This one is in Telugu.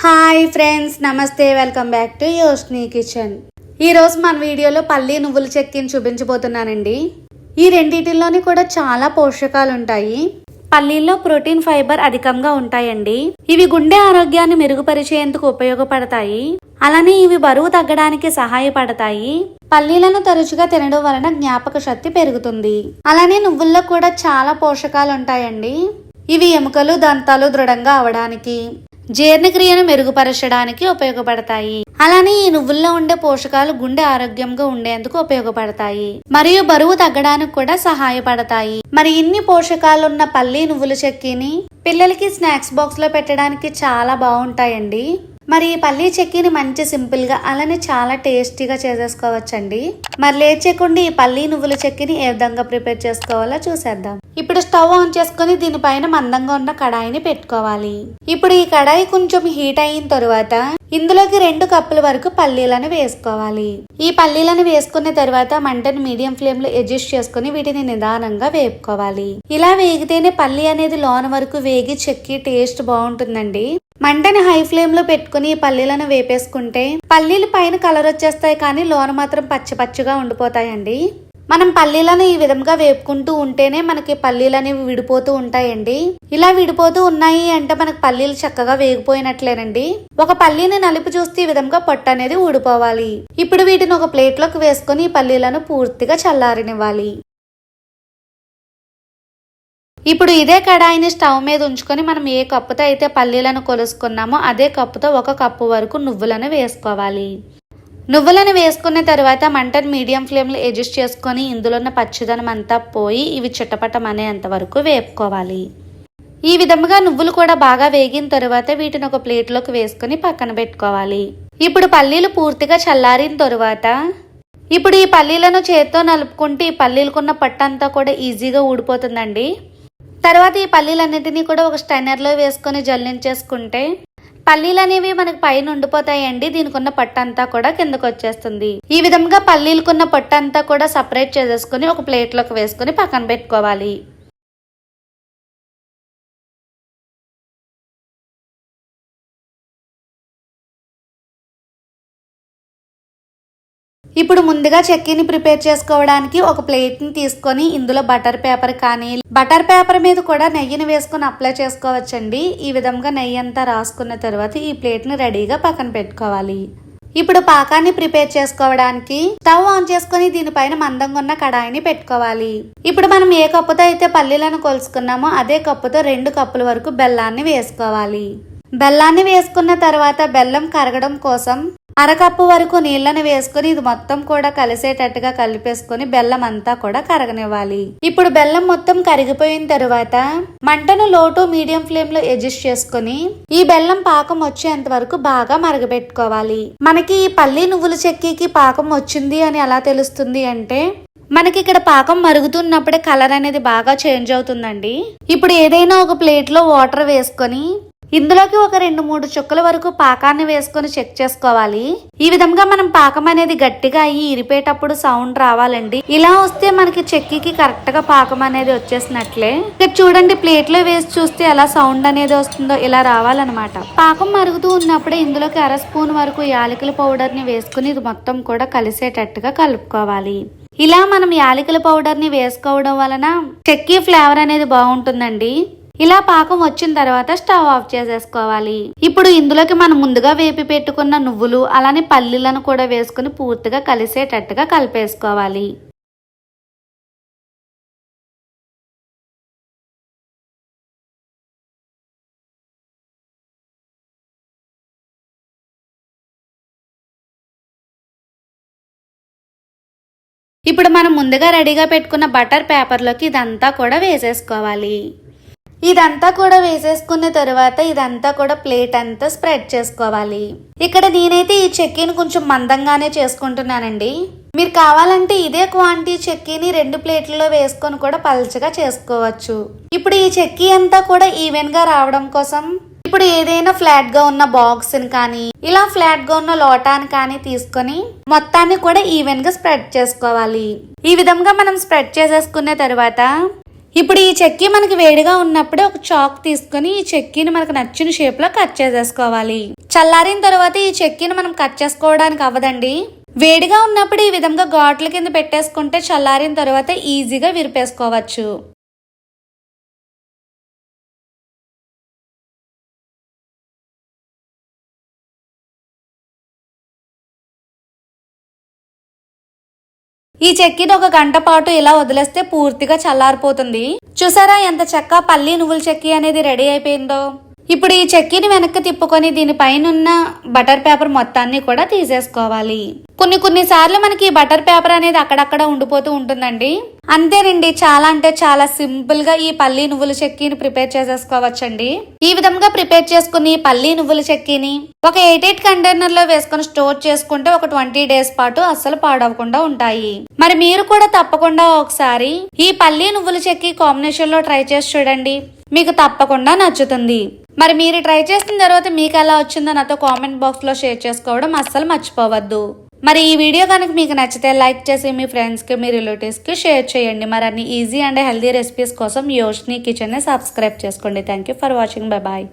హాయ్ ఫ్రెండ్స్ నమస్తే welcome back to Yoshni kitchen. ఈరోజు మన వీడియోలో పల్లి నువ్వుల చెక్కిని చూపించబోతున్నానండి. ఈ రెండింటిలోని కూడా చాలా పోషకాలు ఉంటాయి పల్లీల్లో ప్రోటీన్ ఫైబర్ అధికంగా ఉంటాయండి. ఇవి గుండె ఆరోగ్యాన్ని మెరుగుపరిచేందుకు ఉపయోగపడతాయి. అలానే ఇవి బరువు తగ్గడానికి సహాయపడతాయి. పల్లీలను తరచుగా తినడం వలన జ్ఞాపక శక్తి పెరుగుతుంది. అలానే నువ్వుల్లో కూడా చాలా పోషకాలు ఉంటాయండి ఇవి ఎముకలు దంతాలు దృఢంగా అవడానికి. జీర్ణక్రియను మెరుగుపరచడానికి ఉపయోగపడతాయి. అలానే ఈ నువ్వుల్లో ఉండే పోషకాలు గుండె ఆరోగ్యంగా ఉండేందుకు ఉపయోగపడతాయి. మరియు బరువు తగ్గడానికి కూడా సహాయపడతాయి. మరి ఇన్ని పోషకాలున్న పల్లి నువ్వుల చెక్కిని పిల్లలకి స్నాక్స్ బాక్స్లో పెట్టడానికి చాలా బాగుంటాయండి. మరి ఈ పల్లీ చెక్కీని మంచి సింపుల్గా అలానే చాలా టేస్టీగా చేసేసుకోవచ్చండి. మరి లేట్ చేయకుండా ఈ పల్లీ నువ్వుల చెక్కీని ఏ విధంగా ప్రిపేర్ చేసుకోవాలో చూసేద్దాం. ఇప్పుడు స్టవ్ ఆన్ చేసుకుని దీనిపైన మందంగా ఉన్న కడాయిని పెట్టుకోవాలి. ఇప్పుడు ఈ కడాయి కొంచెం హీట్ అయిన తరువాత ఇందులోకి రెండు కప్పుల వరకు పల్లీలను వేసుకోవాలి. ఈ పల్లీలను వేసుకున్న తర్వాత మంటను మీడియం ఫ్లేమ్లో అడ్జస్ట్ చేసుకుని వీటిని నిదానంగా వేపుకోవాలి. ఇలా వేగితేనే పల్లీ అనేది లోన వరకు వేగి చెక్కి టేస్ట్ బాగుంటుందండి. మంటని హై ఫ్లేమ్లో పెట్టుకుని ఈ పల్లీలను వేపేసుకుంటే పల్లీలు పైన కలర్ వచ్చేస్తాయి కానీ లోన మాత్రం పచ్చి పచ్చిగా ఉండిపోతాయండి. మనం పల్లీలను ఈ విధంగా వేపుకుంటూ ఉంటేనే మనకి పల్లీలు అనేవి విడిపోతూ ఉంటాయండి. ఇలా విడిపోతూ ఉన్నాయి అంటే మనకు పల్లీలు చక్కగా వేగిపోయినట్లేనండి. ఒక పల్లీని నలిపి చూస్తే ఈ విధంగా పొట్టు అనేది ఊడిపోవాలి. ఇప్పుడు వీటిని ఒక ప్లేట్లోకి వేసుకుని ఈ పల్లీలను పూర్తిగా చల్లారనివ్వాలి. ఇప్పుడు ఇదే కడాయిని స్టవ్ మీద ఉంచుకొని మనం ఏ కప్పుతో అయితే పల్లీలను కొలుసుకున్నామో అదే కప్పుతో ఒక కప్పు వరకు నువ్వులను వేసుకోవాలి. నువ్వులను వేసుకున్న తర్వాత మంటను మీడియం ఫ్లేమ్లో అడ్జస్ట్ చేసుకొని ఇందులో ఉన్న పచ్చిదనం అంతా పోయి ఇవి చిట్టపటం అనేంత వరకు వేపుకోవాలి. ఈ విధముగా నువ్వులు కూడా బాగా వేగిన తర్వాత వీటిని ఒక ప్లేట్లోకి వేసుకొని పక్కన పెట్టుకోవాలి. ఇప్పుడు పల్లీలు పూర్తిగా చల్లారిన తరువాత ఇప్పుడు ఈ పల్లీలను చేత్తో నలుపుకుంటే ఈ పల్లీలకున్న పట్టంతా కూడా ఈజీగా ఊడిపోతుందండి. తర్వాత ఈ పల్లీలన్నిటినీ కూడా ఒక స్టైనర్లో వేసుకొని జల్లించేసుకుంటే పల్లీలు అనేవి మనకు పైన ఉండిపోతాయండి దీనికి ఉన్న పట్టు అంతా కూడా కిందకు వచ్చేస్తుంది. ఈ విధంగా పల్లీలకున్న పొట్టు అంతా కూడా సపరేట్ చేసేసుకుని ఒక ప్లేట్లోకి వేసుకుని పక్కన పెట్టుకోవాలి. ఇప్పుడు ముందుగా చక్కీని ప్రిపేర్ చేసుకోవడానికి ఒక ప్లేట్ని తీసుకొని ఇందులో బటర్ పేపర్ కానీ బటర్ పేపర్ మీద కూడా నెయ్యిని వేసుకొని అప్లై చేసుకోవచ్చండి. ఈ విధంగా నెయ్యి అంతా రాసుకున్న తర్వాత ఈ ప్లేట్ని రెడీగా పక్కన పెట్టుకోవాలి. ఇప్పుడు పాకాన్ని ప్రిపేర్ చేసుకోవడానికి స్టవ్ ఆన్ చేసుకుని దీనిపైన మందంగా ఉన్న కడాయిని పెట్టుకోవాలి. ఇప్పుడు మనం ఏ కప్పుతో అయితే పల్లీలను కొలుసుకున్నామో అదే కప్పుతో రెండు కప్పుల వరకు బెల్లాన్ని వేసుకోవాలి. బెల్లాన్ని వేసుకున్న తర్వాత బెల్లం కరగడం కోసం అరకప్పు వరకు నీళ్ళని వేసుకుని ఇది మొత్తం కూడా కలిసేటట్టుగా కలిపేసుకుని బెల్లం అంతా కూడా కరగనివ్వాలి. ఇప్పుడు బెల్లం మొత్తం కరిగిపోయిన తరువాత మంటను లోటు మీడియం ఫ్లేమ్లో అడ్జస్ట్ చేసుకుని ఈ బెల్లం పాకం వచ్చేంత వరకు బాగా మరగబెట్టుకోవాలి. మనకి ఈ పల్లి నువ్వుల చెక్కీకి పాకం వచ్చింది అని ఎలా తెలుస్తుంది అంటే మనకి ఇక్కడ పాకం మరుగుతున్నప్పుడే కలర్ అనేది బాగా చేంజ్ అవుతుందండి. ఇప్పుడు ఏదైనా ఒక ప్లేట్లో వాటర్ వేసుకొని ఇందులోకి ఒక రెండు మూడు చుక్కల వరకు పాకాన్ని వేసుకొని చెక్ చేసుకోవాలి. ఈ విధంగా మనం పాకం అనేది గట్టిగా అయ్యి ఇరిపేటప్పుడు సౌండ్ రావాలండి. ఇలా వస్తే మనకి చెక్కికి కరెక్ట్గా పాకం అనేది వచ్చేసినట్లే. ఇక్కడ చూడండి ప్లేట్లో వేసి చూస్తే ఎలా సౌండ్ అనేది వస్తుందో ఇలా రావాలన్నమాట. పాకం మరుగుతూ ఉన్నప్పుడే ఇందులోకి అర స్పూన్ వరకు యాలకుల పౌడర్ని వేసుకుని ఇది మొత్తం కూడా కలిసేటట్టుగా కలుపుకోవాలి. ఇలా మనం యాలకుల పౌడర్ని వేసుకోవడం వలన చెక్కీ ఫ్లేవర్ అనేది బాగుంటుందండి. ఇలా పాకం వచ్చిన తర్వాత స్టవ్ ఆఫ్ చేసేసుకోవాలి. ఇప్పుడు ఇందులోకి మనం ముందుగా వేపి పెట్టుకున్న నువ్వులు అలానే పల్లీలను కూడా వేసుకుని పూర్తిగా కలిసేటట్టుగా కలిపేసుకోవాలి. ఇప్పుడు మనం ముందుగా రెడీగా పెట్టుకున్న బటర్ పేపర్లోకి ఇదంతా కూడా వేసేసుకోవాలి. ఇదంతా కూడా వేసేసుకున్న తర్వాత ఇదంతా కూడా ప్లేట్ అంతా స్ప్రెడ్ చేసుకోవాలి. ఇక్కడ నేనైతే ఈ చెక్కీని కొంచెం మందంగానే చేసుకుంటున్నానండి. మీరు కావాలంటే ఇదే క్వాంటిటీ చెక్కీని రెండు ప్లేట్లలో వేసుకొని కూడా పల్చగా చేసుకోవచ్చు. ఇప్పుడు ఈ చెక్కీ అంతా కూడా ఈవెన్గా రావడం కోసం ఇప్పుడు ఏదైనా ఫ్లాట్గా ఉన్న బాక్స్ని కానీ ఇలా ఫ్లాట్గా ఉన్న లోటాని కానీ తీసుకొని మొత్తాన్ని కూడా ఈవెన్గా స్ప్రెడ్ చేసుకోవాలి. ఈ విధంగా మనం స్ప్రెడ్ చేసేసుకున్న తర్వాత ఇప్పుడు ఈ చెక్కి మనకి వేడిగా ఉన్నప్పుడే ఒక చాక్ తీసుకొని ఈ చెక్కీని మనకు నచ్చిన షేప్లో కట్ చేసేసుకోవాలి. చల్లారిన తర్వాత ఈ చెక్కీని మనం కట్ చేసుకోవడానికి అవ్వదండి. వేడిగా ఉన్నప్పుడు ఈ విధంగా ఘాట్ల కింద పెట్టేసుకుంటే చల్లారిన తర్వాత ఈజీగా విరిపేసుకోవచ్చు. ఈ చెక్కిని ఒక గంట పాటు ఇలా వదిలేస్తే పూర్తిగా చల్లారిపోతుంది. చూసారా ఎంత చెక్క పల్లి నువ్వుల చెక్కి అనేది రెడీ అయిపోయిందో? ఇప్పుడు ఈ చెక్కీని వెనక్కి తిప్పుకొని దీనిపైన ఉన్న బటర్ పేపర్ మొత్తాన్ని కూడా తీసేసుకోవాలి. కొన్ని కొన్ని సార్లు మనకి ఈ బటర్ పేపర్ అనేది అక్కడక్కడ ఉండిపోతూ ఉంటుందండి. అంతేనండి చాలా అంటే చాలా సింపుల్గా ఈ పల్లి నువ్వుల చెక్కీని ప్రిపేర్ చేసేసుకోవచ్చండి. ఈ విధంగా ప్రిపేర్ చేసుకుని పల్లి నువ్వుల చెక్కీని ఒక ఎయిట్ ఎయిట్ కంటైనర్లో వేసుకొని స్టోర్ చేసుకుంటే ఒక ట్వంటీ డేస్ పాటు అస్సలు పాడవకుండా ఉంటాయి. మరి మీరు కూడా తప్పకుండా ఒకసారి ఈ పల్లి నువ్వుల చెక్కి కాంబినేషన్లో ట్రై చేసి చూడండి. మీకు తప్పకుండా నచ్చుతుంది. మరి మీరు ట్రై చేసిన తర్వాత మీకు ఎలా వచ్చిందో నాతో కామెంట్ బాక్స్లో షేర్ చేసుకోవడం అస్సలు మర్చిపోవద్దు. మరి ఈ వీడియో కనుక మీకు నచ్చితే లైక్ చేసి మీ ఫ్రెండ్స్కి మీ రిలేటివ్స్కి షేర్ చేయండి. మరి అన్ని ఈజీ అండ్ హెల్దీ రెసిపీస్ కోసం యోష్ని కిచెన్ని సబ్స్క్రైబ్ చేసుకోండి. Thank you for watching bye bye